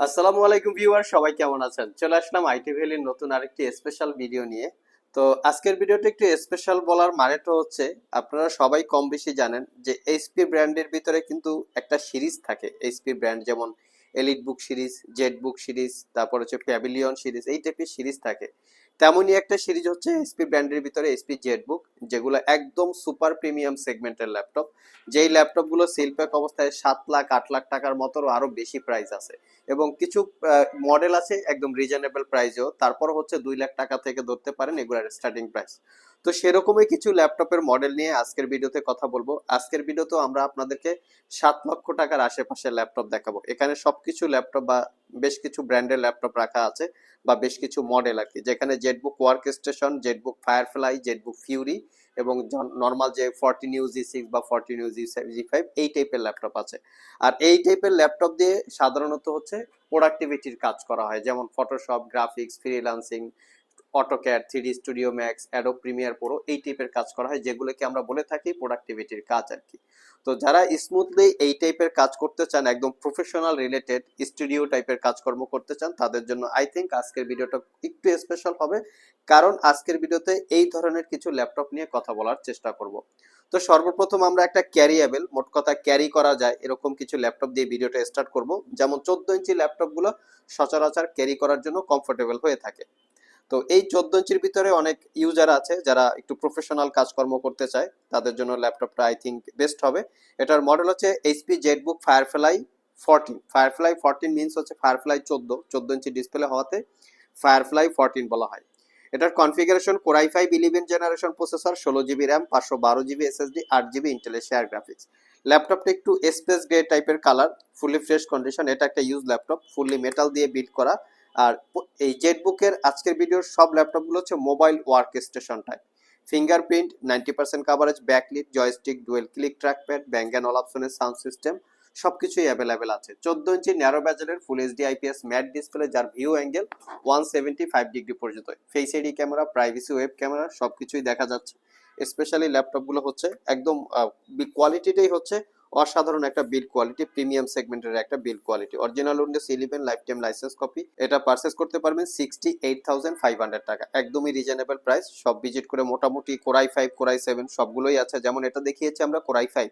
আসসালামু আলাইকুম ভিউয়ার, সবাই কেমন আছেন? চলে আসলাম আইটি ভ্যালির নতুন আরেকটি স্পেশাল ভিডিও নিয়ে। তো আজকের ভিডিওটা একটু স্পেশাল বলার মানেটা হচ্ছে, আপনারা সবাই কম বেশি জানেন যে এইচপি ব্র্যান্ডের ভিতরে কিন্তু একটা সিরিজ থাকে। এইচপি ব্র্যান্ড যেমন EliteBook series ZBook series তারপর হচ্ছে প্যাভিলিয়ন সিরিজ এই টাইপের সিরিজ থাকে। তেমনই একটা সিরিজ হচ্ছে এসপি ব্র্যান্ডের ভিতরে এসপি জেড বুক যেগুলো একদম সুপার প্রিমিয়াম সেগমেন্টের ল্যাপটপ যেই ল্যাপটপগুলো সেলপ্যাক অবস্থায় সাত লাখ, আট লাখ টাকার মতোরও আরও বেশি প্রাইস আছে। এবং কিছু মডেল আছে একদম রিজনেবল প্রাইসেও তারপর হচ্ছে দুই লাখ টাকা থেকে ধরতে পারেন এগুলার স্টার্টিং প্রাইস তো সেরকমই কিছু ল্যাপটপের মডেল নিয়ে আজকের ভিডিওতে কথা বলব। আজকের ভিডিওতে আমরা আপনাদেরকে সাত লক্ষ টাকার আশেপাশে ল্যাপটপ দেখাবো। এখানে সবকিছু ল্যাপটপ বা বেশ কিছু ব্র্যান্ডের ল্যাপটপ রাখা আছে বা বেশ কিছু মডেল আর কি। যেখানে ZBook workstation ZBook Firefly ZBook Fury এবং নর্মাল যে ফর্টিন ইউ জি সিক্স বা fourteen U G G five এই টাইপের ল্যাপটপ আছে। আর এই টাইপের ল্যাপটপ দিয়ে সাধারণত হচ্ছে প্রোডাক্টিভিটির কাজ করা হয়। যেমন Photoshop graphics freelancing AutoCAD three Studio Max Adobe Premiere Pro এই টাইপের কাজ করা হয়, যেগুলোকে আমরা বলে থাকি প্রোডাক্টিভিটির কাজ আর কি। তো যারা স্মুথলি এই টাইপের কাজ করতে চান, একদম প্রফেশনাল রিলেটেড স্টুডিও টাইপের কাজকর্ম করতে চান, তাদের জন্য আই থিঙ্ক আজকের ভিডিওটা একটু স্পেশাল হবে, কারণ আজকের ভিডিওতে এই ধরনের কিছু ল্যাপটপ নিয়ে কথা বলার চেষ্টা করব। তো সর্বপ্রথম আমরা একটা ক্যারিয়েবল মোট কথা ক্যারি করা যায়, এরকম কিছু ল্যাপটপ দিয়ে ভিডিওটা স্টার্ট করব। যেমন চোদ্দ ইঞ্চি ল্যাপটপগুলো সচরাচর ক্যারি করার জন্য কমফোর্টেবল হয়ে থাকে। তো এই চোদ্দ ইঞ্চির ভিতরে অনেক ইউজার আছে যারা একটু প্রফেশনাল কাজকর্ম করতে চায়। তাদের জন্য ল্যাপটপটা আই থিঙ্ক বেস্ট হবে। এটার মডেল হচ্ছে HP ZBook Firefly fourteen Firefly fourteen means হচ্ছে ফায়ারফ্লাই চোদ্দ। চোদ্দ ইঞ্চি ডিসপ্লে হওয়াতে ফায়ারফ্লাই ফোরটিন বলা হয়। এটার configuration Core i five eleven generation processor ষোলো জিবি র্যাম পাঁচশো বারো জিবি এসএসডি আট জিবি ইন্টেলের শেয়ার গ্রাফিক্স ল্যাপটপটা একটু স্পেস গ্রে টাইপের কালার ফুললি ফ্রেশ কন্ডিশন এটা একটা ইউজ ল্যাপটপ ফুললি মেটাল দিয়ে বিল্ড করা। আর এই জেটবুকের আজকের ভিডিওর সব ল্যাপটপগুলো হচ্ছে mobile workstation type fingerprint ninety percent coverage backlit joystick dual click trackpad Bang and all অপশনের সাউন্ড সিস্টেম সবকিছুই অ্যাভেলেবেল আছে। চোদ্দ ইঞ্চি narrow ব্যাজেলের full HD IPS matte display যার view angle one seventy five degree পর্যন্ত। Face AD camera privacy web camera সবকিছুই দেখা যাচ্ছে। Specially ল্যাপটপগুলো হচ্ছে একদম কোয়ালিটিটাই হচ্ছে অসাধারণ একটা বিল কোয়ালিটি প্রিমিয়াম সেগমেন্টের একটা build quality original Windows eleven lifetime licence copy এটা পারচেস করতে পারবেন sixty eight thousand five hundred টাকা। একদমই রিজনেবল প্রাইস সব ভিজিট করে মোটামুটি কোরাই ফাইভ কোরাই সেভেন সবগুলোই আছে। যেমন এটা দেখিয়েছি আমরা কোরাই ফাইভ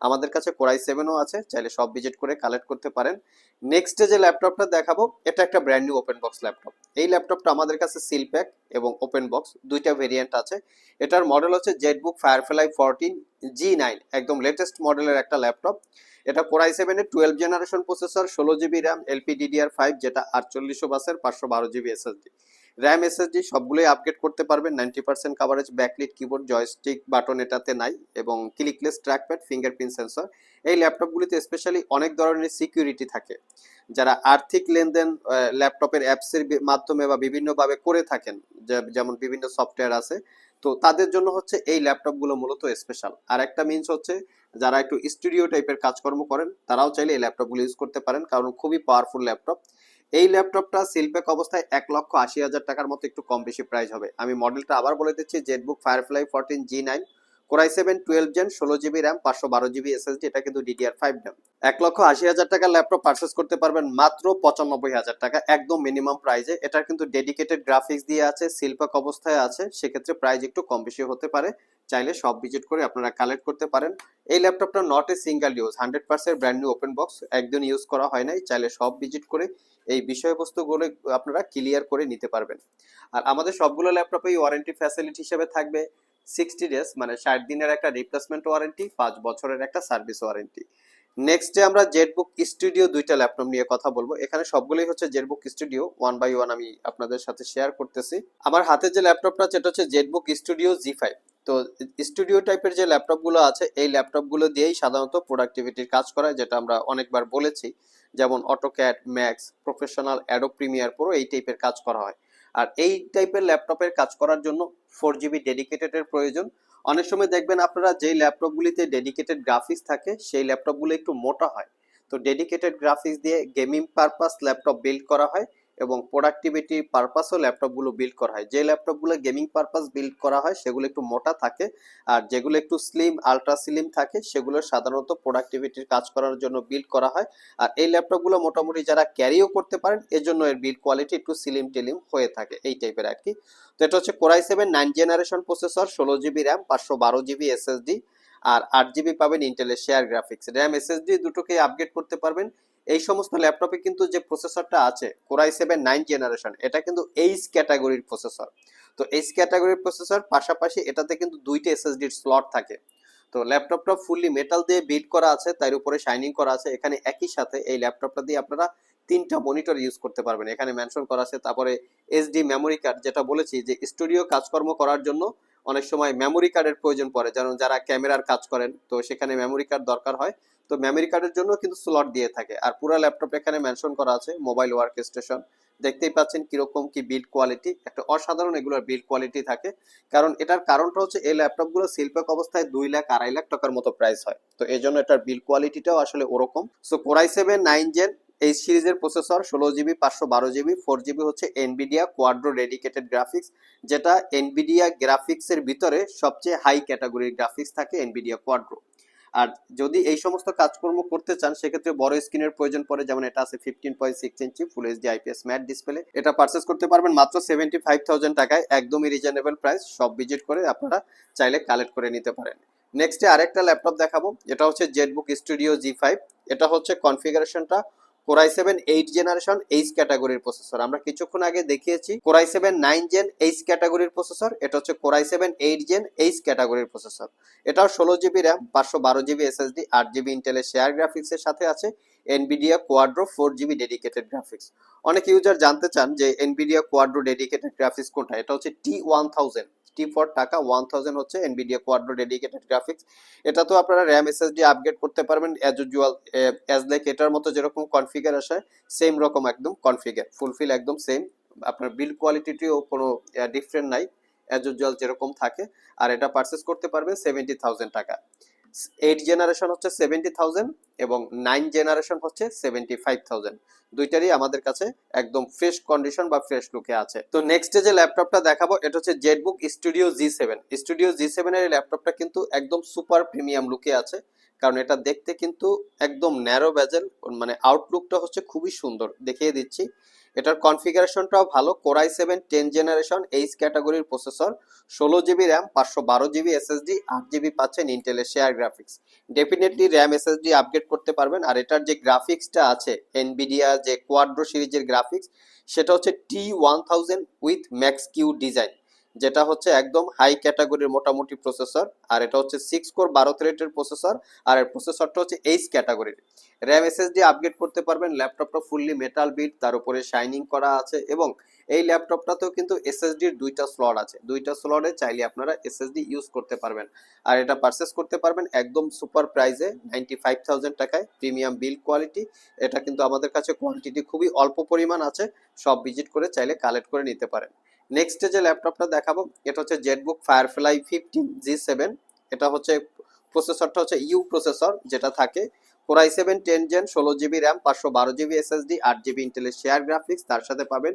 আমাদের কাছে কোরাই সেভেনও আছে, চাইলে সব ভিজিট করে কালেক্ট করতে পারেন। নেক্সট যে ল্যাপটপটা দেখাবো, এটা একটা brand new open box laptop এই ল্যাপটপটা আমাদের কাছে সিল প্যাক এবং ওপেন বক্স দুইটা ভেরিয়েন্ট আছে। এটার মডেল হচ্ছে ZBook Firefly fourteen G nine একদম লেটেস্ট মডেলের একটা ল্যাপটপ এটা কোরাই সেভেনের টুয়েলভ জেনারেশন প্রসেসর ষোলো GB RAM LP DDR five যেটা আটচল্লিশশো বাসের পাঁচশো বারো জিবি এসএসডি র্যাম এসএসডি সবগুলোই আপগ্রেড করতে পারবেন। Ninety percent coverage backlit keyboard joystick button এটাতে নাই এবং ক্লিকলেস ট্র্যাকপ্যাড ফিঙ্গারপ্রিন্ট সেন্সর এই ল্যাপটপগুলিতে স্পেশালি অনেক ধরনের সিকিউরিটি থাকে। যারা আর্থিক লেনদেন ল্যাপটপের অ্যাপসের মাধ্যমে বা বিভিন্নভাবে করে থাকেন যেমন বিভিন্ন সফটওয়্যার আছে, তো তাদের জন্য হচ্ছে এই ল্যাপটপগুলো মূলত স্পেশাল আর একটা মিনস হচ্ছে যারা একটু স্টুডিও টাইপের কাজকর্ম করেন, তারাও চাইলে এই ল্যাপটপগুলো ইউজ করতে পারেন, কারণ খুবই পাওয়ারফুল ল্যাপটপ এই ল্যাপটপটা সিলপ্যাক অবস্থায় এক লক্ষ আশি হাজার টাকার মতো একটু কম বেশি প্রাইস হবে। আমি মডেলটা আবার বলে দিচ্ছি ZBook Firefly fourteen G nine Core i seven, twelve gen, ষোলো জিবি র্যাম, পাঁচশো বারো জিবি এসএসডি এটা কিন্তু ডিডিআর ফাইভ র্যাম এক লক্ষ আশি হাজার টাকার ল্যাপটপ পারচেস করতে পারবেন মাত্র পঁচানব্বই হাজার টাকা, একদম মিনিমাম প্রাইজে এটার কিন্তু ডেডিকেটেড গ্রাফিক্স দিয়ে আছে শিল্পক অবস্থায় আছে, সেক্ষেত্রে প্রাইস একটু কম বেশি হতে পারে। চাইলে সব ভিজিট করে আপনারা কালেক্ট করতে পারেন। এই ল্যাপটপটা not a single use hundred percent brand new open box একদিন ইউজ করা হয় নাই। চাইলে সব ভিজিট করে এই বিষয়বস্তুগুলো আপনারা ক্লিয়ার করে নিতে পারবেন। আর আমাদের সবগুলো ল্যাপটপেই ওয়ারেন্টি ফ্যাসিলিটি হিসেবে থাকবে। সিক্সটি ডেজ মানে ষাট দিনের একটা রিপ্লেসমেন্ট ওয়ারেন্টি পাঁচ বছরের একটা সার্ভিস ওয়ারেন্টি নেক্সট ডে আমরা জেটবুক স্টুডিও দুইটা ল্যাপটপ নিয়ে কথা বলব। এখানে সবগুলোই হচ্ছে ZBook Studio one by one আমি আপনাদের সাথে শেয়ার করতেছি। আমার হাতে যে ল্যাপটপটা সেটা হচ্ছে জেটবুক স্টুডিও জি ফাইভ তো স্টুডিও টাইপের যে ল্যাপটপগুলো আছে, এই ল্যাপটপগুলো দিয়েই সাধারণত প্রোডাক্টিভিটির কাজ করা যেটা আমরা অনেকবার বলেছি। যেমন AutoCAD Max professional Adobe Premiere Pro এই টাইপের কাজ করা হয়। আর এই টাইপের ল্যাপটপের কাজ করার জন্য ফোর জিবি ডেডিকেটেড এর প্রয়োজন। অনেক সময় দেখবেন আপনারা যেই ল্যাপটপগুলিতে ডেডিকেটেড গ্রাফিক্স থাকে, সেই ল্যাপটপগুলো একটু মোটা হয়। তো ডেডিকেটেড গ্রাফিক্স দিয়ে গেমিং পারপাস ল্যাপটপ বিল্ড করা হয়। এবং প্রোডাক্টিভিটি পারপাসও ল্যাপটপগুলো বিল্ড করা হয়। যে ল্যাপটপগুলো গেমিং পারপাস বিল্ড করা হয়, সেগুলো একটু মোটা থাকে আর যেগুলো একটু স্লিম আলট্রা স্লিম থাকে, সেগুলো সাধারণত প্রোডাক্টিভিটির কাজ করার জন্য বিল্ড করা হয়। আর এই ল্যাপটপগুলো মোটামুটি যারা ক্যারিও করতে পারেন, এজন্য এর বিল্ড কোয়ালিটি একটু সিলিম টিলিম হয়ে থাকে এই টাইপের আর কি তো এটা হচ্ছে Core i seven nine generation processor ষোলো জিবি র্যাম পাঁচশো বারো জিবি এসএসডি আর আট জিবি পাবেন ইন্টেলের শেয়ার গ্রাফিক্স র্যাম এসএসডি দুটোকে আপগ্রেড করতে পারবেন। এই সমস্ত ল্যাপটপে কিন্তু যে প্রসেসরটা আছে কোরাই সেভেন নাইন জেনারেশন এটা কিন্তু এইচ ক্যাটাগরির প্রসেসর। তো এইচ ক্যাটাগরির প্রসেসর পাশাপাশি এটাতে কিন্তু দুইটা এসএসডির স্লট থাকে। তো ল্যাপটপটা ফুললি মেটাল দিয়ে বিল্ড করা আছে, তার উপরে শাইনিং করা আছে। এখানে একই সাথে এই ল্যাপটপটা দিয়ে আপনারা তিনটা মনিটর ইউজ করতে পারবেন। এখানে মেনশন করা আছে, তারপরে এসডি মেমোরি কার্ড যেটা বলেছি যে স্টুডিও কাজকর্ম করার জন্য অনেক সময় মেমোরি কার্ডের প্রয়োজন পড়ে। যেমন যারা ক্যামেরার কাজ করেন, তো সেখানে মেমোরি কার্ড দরকার হয়। তো মেমোরি কার্ডের জন্য কিন্তু স্লট দিয়ে থাকে। আর পুরো ল্যাপটপ এখানে মেনশন করা আছে মোবাইল ওয়ার্ক স্টেশন দেখতেই পাচ্ছেন কীরকম কি বিল্ড কোয়ালিটি একটা অসাধারণ এগুলোর বিল্ড কোয়ালিটি থাকে। কারণ এটার কারণটা হচ্ছে এই ল্যাপটপগুলো শিল্পক অবস্থায় দুই লাখ, আড়াই লাখ টাকার মতো প্রাইস হয়। তো এই জন্য এটার বিল্ড কোয়ালিটিটাও আসলে ওরকম। So core i seven nine gen এই সিরিজের প্রসেসর ষোলো জিবি, পাঁচশো বারো জিবি, ফোর জিবি হচ্ছে এনবিডিয়া কোয়াড্রো ডেডিকেটেড গ্রাফিক্স যেটা এনবিডিয়া গ্রাফিক্সের ভিতরে সবচেয়ে হাই ক্যাটাগরির গ্রাফিক্স থাকে এনবিডিয়া কোয়াড্রো আর যদি এই সমস্ত কাজকর্ম করতে চান, সেক্ষেত্রে বড় স্ক্রিনের প্রয়োজন পড়ে, যেমন এটা আছে fifteen point six inch full HD IPS matte display এটা পারচেস করতে পারবেন মাত্র সেভেন্টি ফাইভ থাউজেন্ড টাকায়, একদমই রিজনেবল প্রাইস সব ভিজিট করে আপনারা চাইলে কালেক্ট করে নিতে পারেন। নেক্সটে আরেকটা ল্যাপটপ দেখাবো, এটা হচ্ছে জেটবুক স্টুডিও জি ফাইভ এটা হচ্ছে কনফিগারেশনটা Core i seven eight generation H ক্যাটাগরির প্রসেসর। আমরা কিছুক্ষণ আগে দেখিয়েছি Core i seven nine gen H ক্যাটাগরির প্রসেসর, এটা হচ্ছে Core i seven eight gen H ক্যাটাগরির প্রসেসর। এটাও ষোলো জিবি র্যাম, পাঁচশো বারো জিবি এসএসডি, আট জিবি ইন্টেলের শেয়ার গ্রাফিক্সের সাথে আছে। NVIDIA Quadro four GB dedicated graphics অনেক ইউজার জানতে চান যে এনবিডিয়া কোয়াড্রো ডেডিকেটেড গ্রাফিক্স কোনটা? এটা হচ্ছে T one thousand T four টাকা ওয়ান থাউজেন্ড হচ্ছে এনবিডিয়া কোয়াড্রো ডেডিকেটেড গ্রাফিক্স এটা তো আপনারা র্যাম এসএসডি আপগ্রেড করতে পারবেন অ্যাজ ইউজুয়াল অ্যাজ লাইক এটার মতো যেরকম কনফিগার আসে সেম রকম একদম কনফিগার ফুলফিল একদম সেম আপনার বিল্ড কোয়ালিটিটিও কোনো ডিফারেন্ট নাই অ্যাজ ইউজুয়াল যেরকম থাকে। আর এটা পারচেস করতে পারবেন সেভেন্টি থাউজেন্ড টাকা। এইট জেনারেশন হচ্ছে সেভেন্টি থাউজেন্ড এবং নাইন জেনারেশন হচ্ছে সেভেন্টি ফাইভ থাউজেন্ড। দুইটারই আমাদের কাছে একদম ফ্রেশ কন্ডিশন বা ফ্রেশ লুকে আছে। তো নেক্সট যে ল্যাপটপটা দেখাবো, এটা হচ্ছে ZBook Studio G seven Studio G সেভেনের এই ল্যাপটপটা কিন্তু একদম সুপার প্রিমিয়াম লুকে আছে। কারণ এটা দেখতে কিন্তু একদম ন্যারো ব্যাজেল মানে আউটলুকটা হচ্ছে খুবই সুন্দর। দেখিয়ে দিচ্ছি। এটার কনফিগারেশনটাও ভালো। Core i seven ten generation H ক্যাটাগরির প্রসেসর ষোলো জিবি র্যাম পাঁচশো বারো জিবি এসএসডি আট জিবি পাচ্ছেন ইন্টেলের share graphics definitely RAM SSD upgrade করতে পারবেন। আর এটার যে গ্রাফিক্সটা আছে এনবিডিয়া যে কোয়াড্রো সিরিজের গ্রাফিক্স সেটা হচ্ছে T one thousand with max Q design যেটা হচ্ছে একদম হাই ক্যাটাগরির মোটামুটি প্রসেসর আর এটা হচ্ছে সিক্স কোর বারো থ্রেডের প্রসেসর আর এর প্রসেসরটা হচ্ছে এইচ ক্যাটাগরির র্যাম এসএসডি আপগ্রেড করতে পারবেন ল্যাপটপটা ফুললি মেটাল বিট তার উপরে শাইনিং করা আছে, এবং এই ল্যাপটপটাতেও কিন্তু এসএসডির দুইটা স্লট আছে। দুইটা স্লটে চাইলে আপনারা এসএসডি ইউজ করতে পারবেন। আর এটা পারচেস করতে পারবেন একদম সুপার প্রাইসে নাইনটি ফাইভ থাউজেন্ড টাকায় প্রিমিয়াম বিল কোয়ালিটি এটা কিন্তু আমাদের কাছে কোয়ান্টিটি খুবই অল্প পরিমাণ আছে, সব ভিজিট করে চাইলে কালেক্ট করে নিতে পারেন। নেক্সট যে ল্যাপটপটা দেখাবো, এটা হচ্ছে Jetbook Firefly fifteen G seven এটা হচ্ছে প্রসেসরটা হচ্ছে ইউ প্রসেসর যেটা থাকে। Core i seven ten gen ষোলো জিবি র্যাম পাঁচশো বারো জিবি এসএসডি আট জিবি ইন্টেলের শেয়ার গ্রাফিক্স তার সাথে পাবেন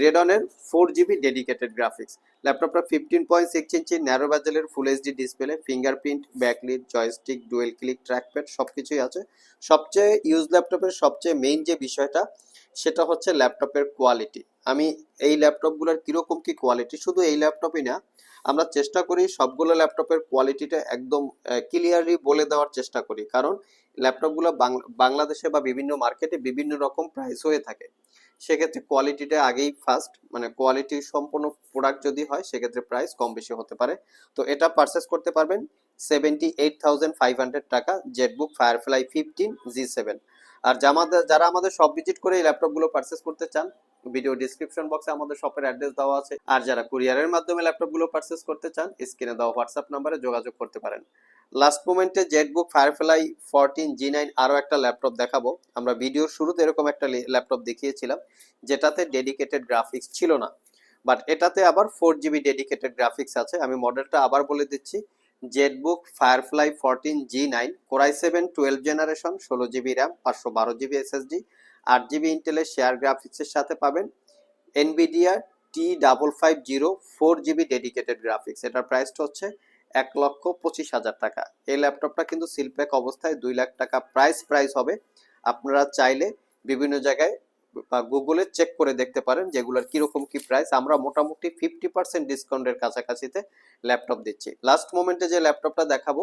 রেডনের ফোর জিবি ডেডিকেটেড গ্রাফিক্স ল্যাপটপটা fifteen point six inch narrow ব্যাজেলের full HD display fingerprint backlit joystick dual click trackpad সব কিছুই আছে। সবচেয়ে ইউজ ল্যাপটপের সবচেয়ে মেইন যে বিষয়টা, সেটা হচ্ছে ল্যাপটপের কোয়ালিটি আমি এই ল্যাপটপগুলোর কীরকম কী কোয়ালিটি শুধু এই ল্যাপটপই না, আমরা চেষ্টা করি সবগুলো ল্যাপটপের কোয়ালিটিটা একদম ক্লিয়ারলি বলে দেওয়ার চেষ্টা করি। কারণ ল্যাপটপগুলো বাংলাদেশে বা বিভিন্ন মার্কেটে বিভিন্ন রকম প্রাইস হয়ে থাকে। সেক্ষেত্রে কোয়ালিটিটা আগেই ফার্স্ট মানে কোয়ালিটি সম্পূর্ণ প্রোডাক্ট যদি হয়, সেক্ষেত্রে প্রাইস কম বেশি হতে পারে। তো এটা পারচেস করতে পারবেন। Seventy eight thousand five hundred টাকা Jetbook Firefly fifteen G seven আর যারা আমাদের সব ভিজিট করে এই ল্যাপটপগুলো পারচেস করতে চান ভিডিও ডিসক্রিপশন বক্সে আমাদের শপের অ্যাড্রেস দেওয়া আছে। আর যারা কুরিয়ারের মাধ্যমে ল্যাপটপগুলো পারচেস করতে চান স্ক্রিনে দেওয়া হোয়াটসঅ্যাপ নাম্বারে যোগাযোগ করতে পারেন। লাস্ট মোমেন্টে Jetbook Firefly fourteen G nine আরও একটা ল্যাপটপ দেখাবো। আমরা ভিডিওর শুরুতে এরকম একটা ল্যাপটপ দেখিয়েছিলাম, যেটাতে ডেডিকেটেড গ্রাফিক্স ছিল না। বাট এটাতে আবার ফোর জিবি ডেডিকেটেড গ্রাফিক্স আছে। আমি মডেলটা আবার বলে দিচ্ছি। Jetbook Firefly fourteen G nine, core i seven twelve generation, ষোলো জিবি র্যাম, পাঁচশো বারো জিবি এসএসডি, আট জিবি ইন্টেলের শেয়ার গ্রাফিক্সের সাথে পাবেন। Nvidia T double five zero four GB dedicated graphics এটার প্রাইসটা হচ্ছে এক লক্ষ পঁচিশ হাজার টাকা। এই ল্যাপটপটা কিন্তু সিলপ্যাক অবস্থায় দুই লাখ টাকা প্রাইস প্রাইস হবে। আপনারা চাইলে বিভিন্ন জায়গায় বা গুগলে চেক করে দেখতে পারেন যেগুলোর কীরকম কি প্রাইস আমরা মোটামুটি ফিফটি পার্সেন্ট ডিসকাউন্টের কাছাকাছিতে ল্যাপটপ দিচ্ছি। লাস্ট মোমেন্টে যে ল্যাপটপটা দেখাবো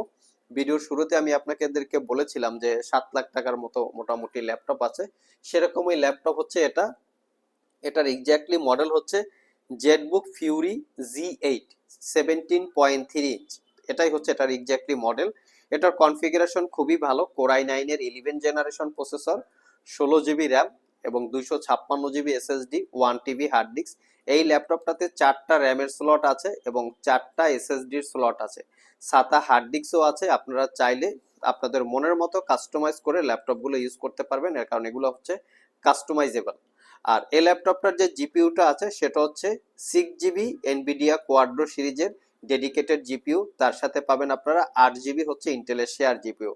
ভিডিওর শুরুতে আমি আপনাদেরকে বলেছিলাম যে সাত লাখ টাকার মতো মোটামুটি ল্যাপটপ আছে। সেরকমই ল্যাপটপ হচ্ছে এটা। এটার এক্স্যাক্টলি মডেল হচ্ছে Jetbook Fury G eight seventeen point three inch এটাই হচ্ছে এটার এক্স্যাক্টলি মডেল এটার কনফিগারেশন খুবই ভালো। কোরাই নাইনের ইলেভেন জেনারেশন প্রসেসর ষোলো জিবি র্যাম এবং দুইশো ছাপ্পান্ন GB SSD one TB hard disk এই ল্যাপটপটাতে চারটা র্যামের স্লট আছে এবং চারটা এসএসডির স্লট আছে। সাতা হার্ড ডিস্কও আছে, আপনারা চাইলে আপনাদের মনের মতো কাস্টমাইজ করে ল্যাপটপগুলো ইউজ করতে পারবেন। এর কারণ এগুলো হচ্ছে কাস্টমাইজেবল আর এই ল্যাপটপটার যে জিপিউটা আছে, সেটা হচ্ছে সিক্স জিবি এনবিডিয়া কোয়াড্রো সিরিজের ডেডিকেটেড জিপিইউ তার সাথে পাবেন আপনারা আট জিবি হচ্ছে ইন্টেলের শেয়ার জিপিইউ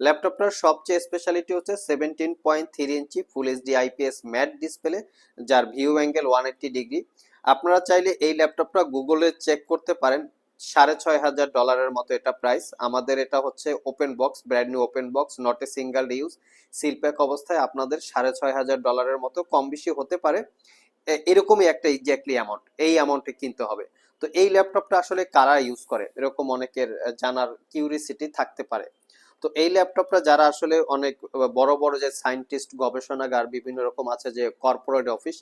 ল্যাপটপটার সবচেয়ে স্পেশালিটি হচ্ছে seventeen point three inch full HD IPS matte display যার view angle one eighty degree আপনারা চাইলে এই ল্যাপটপটা গুগলে চেক করতে পারেন, সাড়ে ছয় হাজার ডলারের মতো এটা প্রাইস আমাদের এটা হচ্ছে open box brand new open box not a single use seal pack অবস্থায় আপনাদের সাড়ে ছয় হাজার ডলারের মতো কম বেশি হতে পারে। এরকমই একটা এক্স্যাক্টলি অ্যামাউন্ট এই অ্যামাউন্টে কিনতে হবে। তো এই ল্যাপটপটা আসলে কারা ইউজ করে? এরকম অনেকের জানার কিউরিসিটি থাকতে পারে। তো এই ল্যাপটপটা যারা আসলে অনেক বড় বড় যে সায়েন্টিস্ট গবেষণাগার, বিভিন্ন রকম আছে যে কর্পোরেট অফিস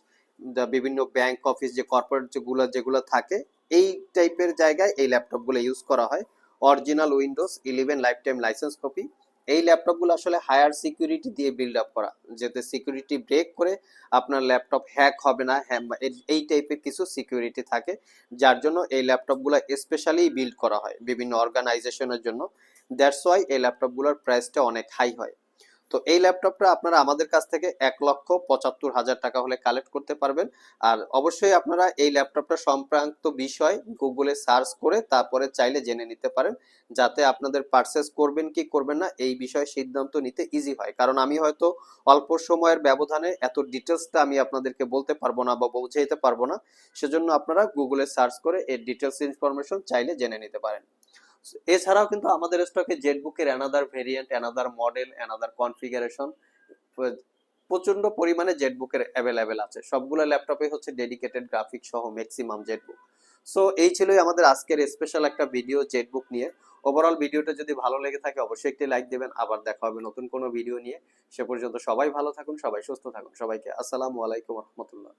বিভিন্ন ব্যাংক অফিস যে কর্পোরেট যেগুলো যেগুলো থাকে, এই টাইপের জায়গায় এই ল্যাপটপগুলো ইউজ করা হয়। Original Windows eleven life time license copy এই ল্যাপটপগুলো আসলে হায়ার সিকিউরিটি দিয়ে বিল্ড আপ করা। যাতে সিকিউরিটি ব্রেক করে আপনার ল্যাপটপ হ্যাক হবে না এই- এই টাইপের কিছু সিকিউরিটি থাকে, যার জন্য এই ল্যাপটপগুলো স্পেশালি বিল্ড করা হয় বিভিন্ন অর্গানাইজেশনের জন্য। দ্যাটস ওয়াই এই ল্যাপটপগুলোর প্রাইসটা অনেক হাই হয়। তো এই ল্যাপটপটা আপনারা আমাদের কাছ থেকে এক লক্ষ পঁচাত্তর হাজার টাকা হলে কালেক্ট করতে পারবেন। আর অবশ্যই আপনারা এই ল্যাপটপটা সংক্রান্ত বিষয় গুগলে সার্চ করে তারপরে চাইলে জেনে নিতে পারেন, যাতে আপনাদের পারচেস করবেন কি করবেন না, এই বিষয়ে সিদ্ধান্ত নিতে ইজি হয়। কারণ আমি হয়তো অল্প সময়ের ব্যবধানে এত ডিটেলসটা আমি আপনাদেরকে বলতে পারব না বা পৌঁছে পারব না, সেজন্য আপনারা গুগলে সার্চ করে এর ডিটেলস ইনফরমেশন চাইলে জেনে নিতে পারেন। এছাড়াও কিন্তু আমাদের স্টকে জেটবুকের another variant another model another configuration প্রচণ্ড পরিমাণে জেটবুকের অ্যাভেলেবেল আছে। সবগুলো ল্যাপটপে হচ্ছে ডেডিকেটেড গ্রাফিক সহ ম্যাক্সিমাম জেটবুক সো এই ছিলই আমাদের আজকের স্পেশাল একটা ভিডিও জেটবুক নিয়ে। ওভারঅল ভিডিওটা যদি ভালো লেগে থাকে, অবশ্যই একটি লাইক দেবেন। আবার দেখা হবে নতুন কোনো ভিডিও নিয়ে। সে পর্যন্ত সবাই ভালো থাকুন, সবাই সুস্থ থাকুন। সবাইকে আসসালামু আলাইকুম রহমতুল্লাহ।